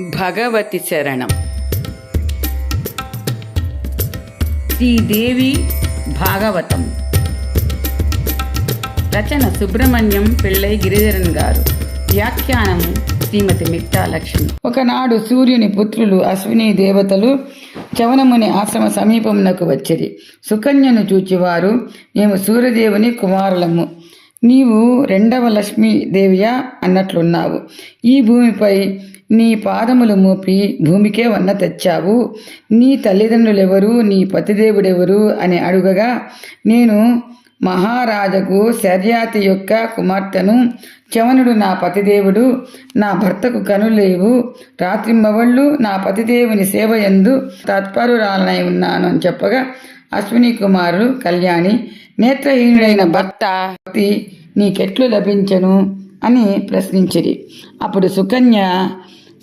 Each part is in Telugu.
భగవతి శరణం శ్రీదేవి భాగవతం. రచన సుబ్రహ్మణ్యం పిళ్ళై గిరిధరన్ గారు. వ్యాఖ్యానము శ్రీమతి మిట్టాలక్ష్మి ఒకనాడు సూర్యుని పుత్రులు అశ్విని దేవతలు చవనముని ఆశ్రమ సమీపమునకు వచ్చిరి. సుకన్యను చూచివారు మేము సూర్యదేవుని కుమారులము. నీవు రెండవ లక్ష్మీదేవియా అన్నట్లున్నావు. ఈ భూమిపై నీ పాదములు మోపి భూమికే వన్న తెచ్చావు. నీ తల్లిదండ్రులెవరు? నీ పతిదేవుడెవరు? అని అడుగగా నేను మహారాజకు శర్యాతి యొక్క కుమార్తెను. చవనుడు నా పతిదేవుడు నా భర్తకు కనులేవు రాత్రింబవళ్ళు నా పతిదేవుని సేవ ఎందు తత్పరురాలనై ఉన్నాను అని చెప్పగా అశ్విని కుమారుడు కళ్యాణి నేత్రహీనుడైన భర్త భక్తి నీకెట్లు లభించను? అని ప్రశ్నించిరి. అప్పుడు సుకన్య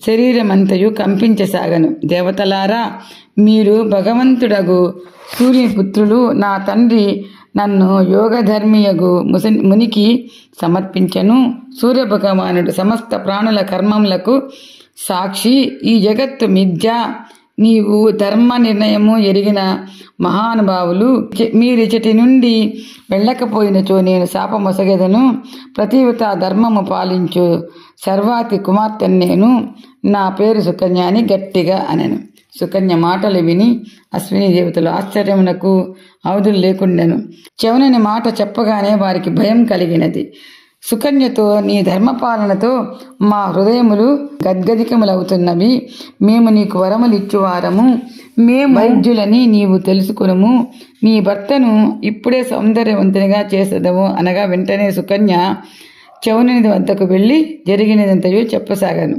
శరీరమంతయు కంపించసాగను. దేవతలారా మీరు భగవంతుడగు సూర్యపుత్రులు నా తండ్రి నన్ను యోగధర్మియగు ముసి మునికి సమర్పించను. సూర్యభగవానుడు సమస్త ప్రాణుల కర్మములకు సాక్షి. ఈ జగత్తు మిథ్య. నీవు ధర్మ నిర్ణయము ఎరిగిన మహానుభావులు. మీరిచటి నుండి వెళ్ళకపోయినచో నేను శాపమొసగెదను. ప్రతివత ధర్మము పాలించు. సర్వాతి కుమార్తెను నేను. నా పేరు సుకన్య అని గట్టిగా అనెను. సుకన్య మాటలు విని అశ్విని దేవతలు ఆశ్చర్యమునకు అవధులు లేకుండెను. చెవునని మాట చెప్పగానే వారికి భయం కలిగినది. సుకన్యతో నీ ధర్మపాలనతో మా హృదయములు గద్గదికములవుతున్నవి. మేము నీకు వరములు ఇచ్చువారము. మేము వైద్యులని నీవు తెలుసుకునము. నీ భర్తను ఇప్పుడే సౌందర్యవంతునిగా చేసేదము అనగా వెంటనే సుకన్య చౌనుని వద్దకు వెళ్ళి జరిగినదంతయో చెప్పసాగాను.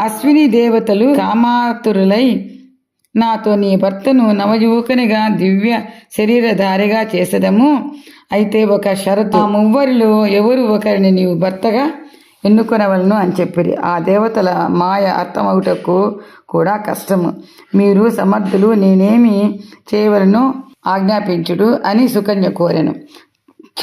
అశ్విని దేవతలు కామాతురులై నాతో నీ భర్తను నవయువకునిగా దివ్య శరీరధారిగా చేసదము. అయితే ఒక షరతు. ఆ మువ్వరిలో ఎవరు ఒకరిని నీవు భర్తగా ఎన్నుకొనవలను అని చెప్పిరి. ఆ దేవతల మాయ అర్థమవుటకు కూడా కష్టము. మీరు సమర్థులు నేనేమి చేయవలను ఆజ్ఞాపించుడు అని సుకన్య కోరెను.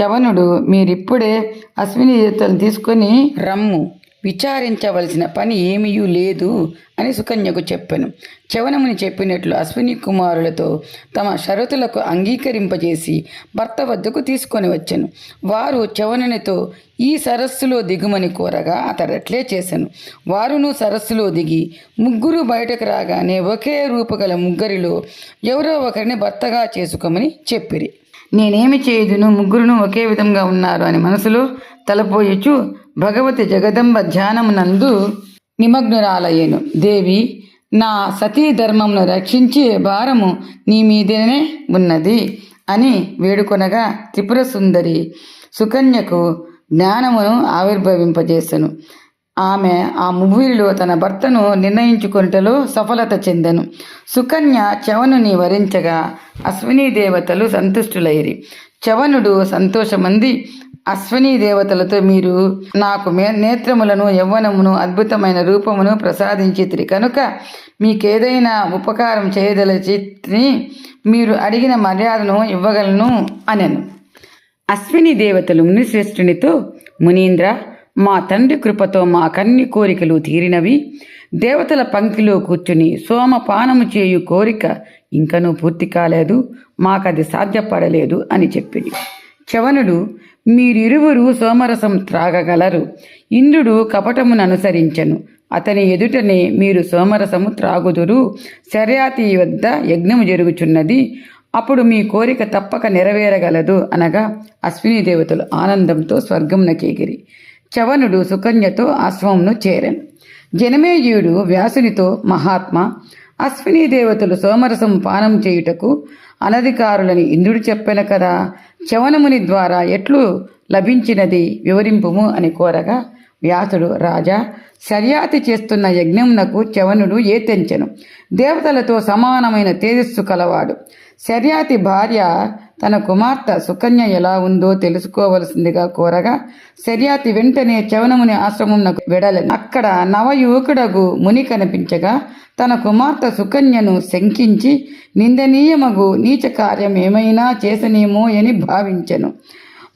చవనుడు మీరిప్పుడే అశ్విని దేవతలను తీసుకొని రమ్ము. విచారించవలసిన పని ఏమీ లేదు. అని సుకన్యకు చెప్పాను. చవనముని చెప్పినట్లు అశ్విని కుమారులతో తమ షరతులకు అంగీకరింపజేసి భర్త వద్దకు తీసుకొని వచ్చాను. వారు చవననితో ఈ సరస్సులో దిగుమని కోరగా అతడట్లే చేశాను వారును సరస్సులో దిగి ముగ్గురు బయటకు రాగానే ఒకే రూపగల ముగ్గురిలో ఎవరో ఒకరిని భర్తగా చేసుకోమని చెప్పిరి. నేనేమి చేయదును? ముగ్గురును ఒకే విధంగా ఉన్నారు అని మనసులో తలపోయొచ్చు. భగవతి జగదంబ ధ్యానమునందు నిమగ్నురాలయ్యను. దేవి నా సతీ ధర్మమును రక్షించే భారము నీ మీదనే ఉన్నది అని వేడుకొనగా త్రిపుర సుందరి సుకన్యకు జ్ఞానమును ఆవిర్భవింపజేసెను. ఆమె ఆ ముగ్గురిలో తన భర్తను నిర్ణయించుకొనుటలో సఫలత చెందెను. సుకన్య చవనుని వరించగా అశ్విని దేవతలు సంతుష్టులైరి. చవనుడు సంతోషమంది అశ్విని దేవతలతో మీరు నాకు మే నేత్రములను యవ్వనమును అద్భుతమైన రూపమును ప్రసాదించితిరి. కనుక మీకేదైనా ఉపకారం చేయదలచి మీరు అడిగిన మర్యాదను ఇవ్వగలను అనెను. అశ్విని దేవతలు మునిశ్రేష్ఠునితో మునీంద్ర మా తండ్రి కృపతో మా కన్ని కోరికలు తీరినవి. దేవతల పంక్తిలో కూర్చుని సోమపానము చేయు కోరిక ఇంకనూ పూర్తి కాలేదు. మాకది సాధ్యపడలేదు అని చెప్పింది చవనుడు మీరిరువురు సోమరసం త్రాగగలరు. ఇంద్రుడు కపటమును అనుసరించను అతని ఎదుటనే మీరు సోమరసము త్రాగుదురు. శర్యాతి వద్ద యజ్ఞము జరుగుచున్నది. అప్పుడు మీ కోరిక తప్పక నెరవేరగలదు అనగా అశ్విని దేవతలు ఆనందంతో స్వర్గంనకేగిరి చవనుడు సుకన్యతో అశ్వంను చేరను. జనమేజయుడు వ్యాసునితో మహాత్మ. అశ్విని దేవతలు సోమరసం పానం చేయుటకు అనధికారులని ఇంద్రుడు చెప్పెను కదా చవనముని ద్వారా ఎట్లు లభించినది వివరింపుము అని కోరగా వ్యాసుడు రాజా శర్యాతి చేస్తున్న యజ్ఞమునకు చవనుడు ఏతెంచెను దేవతలతో సమానమైన తేజస్సు కలవాడు. శర్యాతి భార్య తన కుమార్తె సుకన్య ఎలా ఉందో తెలుసుకోవలసిందిగా కోరగా శర్యాతి వెంటనే చవనముని ఆశ్రమమునకు వెడలని. అక్కడ నవయువకుడగు ముని కనిపించగా తన కుమార్తె సుకన్యను శంకించి నిందనీయమగు నీచ కార్యం ఏమైనా చేసనేమో అని భావించెను.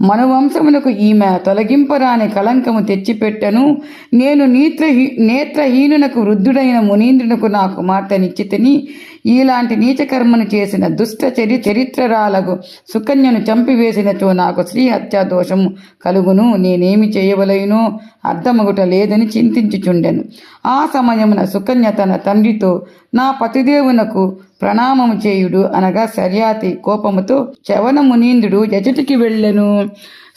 మనువంశమునకు ఈమె తొలగింపరాని కళంకము తెచ్చిపెట్టను. నేను నేత్రహీ నేత్రహీనునకు వృద్ధుడైన మునీంద్రునకు నా కుమార్తెనిచ్చితిని ఇలాంటి నీచకర్మను చేసిన దుష్ట చరి చరిత్రరాలకు సుకన్యను చంపివేసినచో నాకు స్త్రీ హత్యా దోషము కలుగును నేనేమి చేయవలయునో అర్థమగుట లేదని చింతించుచుండెను. ఆ సమయమున సుకన్య తన తండ్రితో నా పతిదేవునకు ప్రణామము చేయుడు అనగా శర్యాతి కోపముతో చవన మునీంద్రుడు ఎచటికి వెళ్ళెను.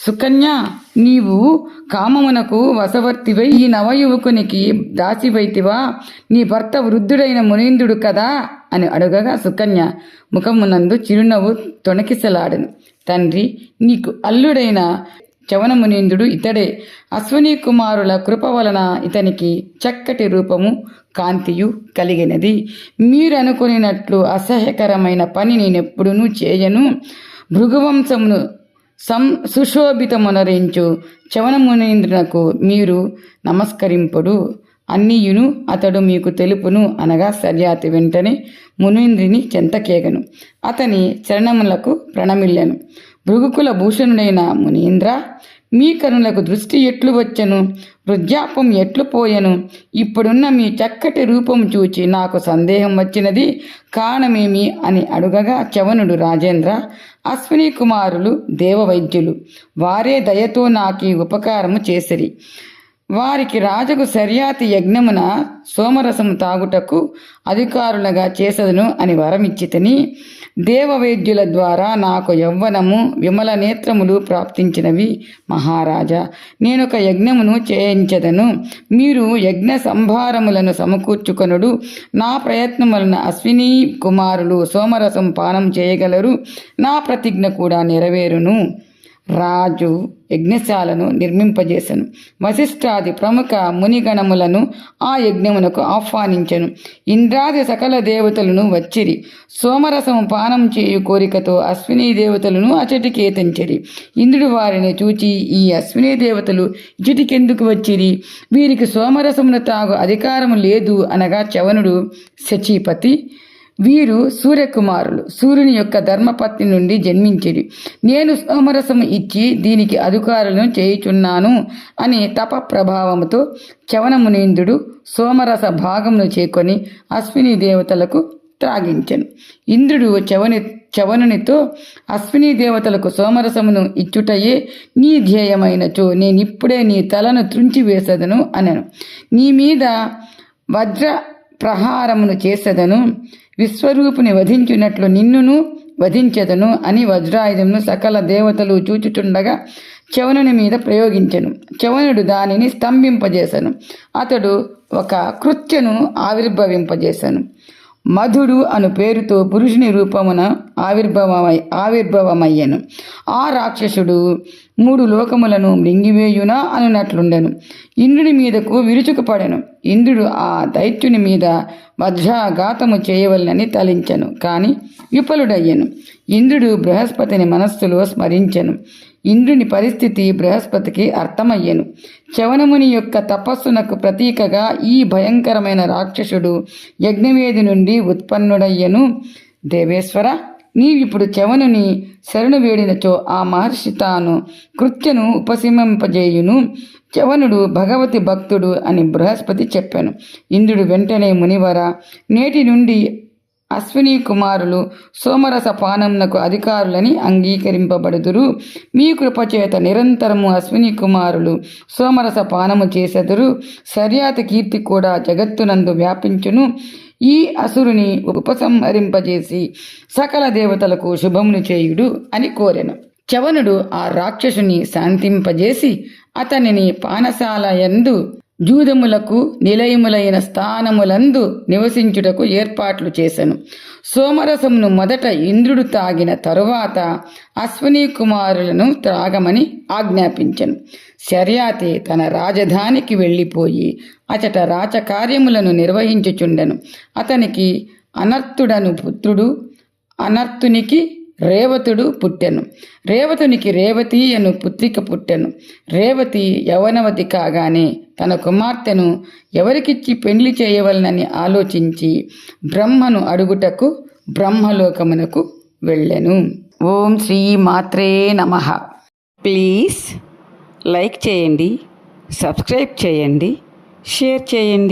సుకన్య నీవు కామమునకు వశవర్తివై ఈ నవయువకునికి దాసివైతివా. నీ భర్త వృద్ధుడైన మునీంద్రుడు కదా అని అడగగా సుకన్య ముఖమునందు చిరునవ్వు తొణకిసలాడను. తండ్రి నీకు అల్లుడైన చవనమునీంద్రుడు ఇతడే. అశ్విని కుమారుల కృప వలన ఇతనికి చక్కటి రూపము కాంతియు కలిగినది. మీరనుకునినట్లు అసహ్యకరమైన పని నేనెప్పుడునూ చేయను. భృగువంశమును సం సుశోభితమునరించు చవనమునీంద్రునకు మీరు నమస్కరింపుడు. అన్నియును అతడు మీకు తెలుపును అనగా సర్యాతి వెంటనే మునీంద్రిని చెంతకేగను. అతని చరణములకు ప్రణమిల్లెను. భృగుకుల భూషణుడైన మునీంద్ర మీ కనులకు దృష్టి ఎట్లు వచ్చెను? వృద్ధాపం ఎట్లు పోయెను? ఇప్పుడున్న మీ చక్కటి రూపం చూచి నాకు సందేహం వచ్చినది కారణమేమి అని అడుగగా చవనుడు రాజేంద్ర అశ్విని కుమారులు దేవవైద్యులు వారే దయతో నాకు ఈ ఉపకారము చేసిరి. వారికి రాజుకు శర్యాతి యజ్ఞమున సోమరసము తాగుటకు అధికారులుగా చేసదును అని వరమిచ్చితని దేవవైద్యుల ద్వారా నాకు యవ్వనము విమల నేత్రములు ప్రాప్తించినవి మహారాజా. నేనొక యజ్ఞమును చేయించదను. మీరు యజ్ఞ సంభారములను సమకూర్చుకొనుడు. నా ప్రయత్నములను అశ్విని కుమారులు సోమరసం పానం చేయగలరు. నా ప్రతిజ్ఞ కూడా నెరవేరును. రాజు యజ్ఞశాలను నిర్మింపజేశను వశిష్ఠాది ప్రముఖ మునిగణములను ఆ యజ్ఞమునకు ఆహ్వానించెను. ఇంద్రాది సకల దేవతలను వచ్చిరి. సోమరసము పానం చేయు కోరికతో అశ్విని దేవతలను అచటికేతించిరి. ఇంద్రుడు వారిని చూచి ఈ అశ్విని దేవతలు ఇచటికెందుకు వచ్చిరి? వీరికి సోమరసమును తాగు అధికారము లేదు అనగా చవనుడు శచీపతి వీరు సూర్యకుమారులు. సూర్యుని యొక్క ధర్మపత్ని నుండి జన్మించిరి. నేను సోమరసము ఇచ్చి దీనికి అధికారులను చేయుచున్నాను అని తప ప్రభావముతో చవనమునీంద్రుడు సోమరస భాగమును చేకొని అశ్విని దేవతలకు త్రాగించెను. ఇంద్రుడు చవని చవనునితో అశ్విని దేవతలకు సోమరసమును ఇచ్చుటయే నీ ధ్యేయమైనచో నేనిప్పుడే నీ తలను త్రుంచివేసదను అనను. నీ మీద వజ్ర ప్రహారమును చేసెదను. విశ్వరూపుని వధించినట్లు నిన్నును వధించెదను అని వజ్రాయుధమును సకల దేవతలు చూచుచుండగా చవనుని మీద ప్రయోగించెను. చవనుడు దానిని స్తంభింపజేశను అతడు ఒక కృత్యను ఆవిర్భవింపజేశాను మధుడు అను పేరుతో పురుషుని రూపమున ఆవిర్భవమై ఆవిర్భవమయ్యను. ఆ రాక్షసుడు మూడు లోకములను మృంగివేయునా అనునట్లుండెను. ఇంద్రుని మీదకు విరుచుకుపడెను. ఇంద్రుడు ఆ దైత్యుని మీద వజ్రాఘాతము చేయవలనని తలించెను. కాని విఫలుడయ్యను. ఇంద్రుడు బృహస్పతిని మనస్సులో స్మరించెను. ఇంద్రుని పరిస్థితి బృహస్పతికి అర్థమయ్యెను. చవనముని యొక్క తపస్సునకు ప్రతీకగా ఈ భయంకరమైన రాక్షసుడు యజ్ఞవేది నుండి ఉత్పన్నుడయ్యను. దేవేశ్వర నీవిప్పుడు చవనుని శరణు వేడినచో ఆ మహర్షి తాను కృత్యను ఉపశమింపజేయును చవనుడు భగవతి భక్తుడు అని బృహస్పతి చెప్పాను. ఇంద్రుడు వెంటనే మునివర నేటి నుండి అశ్విని కుమారులు సోమరస పానమునకు అధికారులని అంగీకరింపబడుదురు. మీ కృపచేత నిరంతరము అశ్విని కుమారులు సోమరస పానము చేసెదురు. సర్యాత కీర్తి కూడా జగత్తునందు వ్యాపించును. ఈ అసురుని ఉపసంహరింపజేసి సకల దేవతలకు శుభమును చేయుడు అని కోరెను. చవనుడు ఆ రాక్షసుని శాంతింపజేసి అతనిని పానశాల యందు జూదములకు నిలయములైన స్థానములందు నివసించుటకు ఏర్పాట్లు చేశాను సోమరసమును మొదట ఇంద్రుడు తాగిన తరువాత అశ్విని కుమారులను త్రాగమని ఆజ్ఞాపించను. శర్యాతి తన రాజధానికి వెళ్ళిపోయి అచట రాచకార్యములను నిర్వహించుచుండెను. అతనికి అనర్థుడను పుత్రుడు అనర్థునికి రేవతుడు పుట్టెను. రేవతునికి రేవతి అను పుత్రిక పుట్టెను. రేవతి యవనవతి కాగానే తన కుమార్తెను ఎవరికిచ్చి పెండ్లి చేయవలనని ఆలోచించి బ్రహ్మను అడుగుటకు బ్రహ్మలోకమునకు వెళ్ళెను. ఓం శ్రీ మాత్రే నమః. ప్లీజ్ లైక్ చేయండి సబ్స్క్రైబ్ చేయండి షేర్ చేయండి.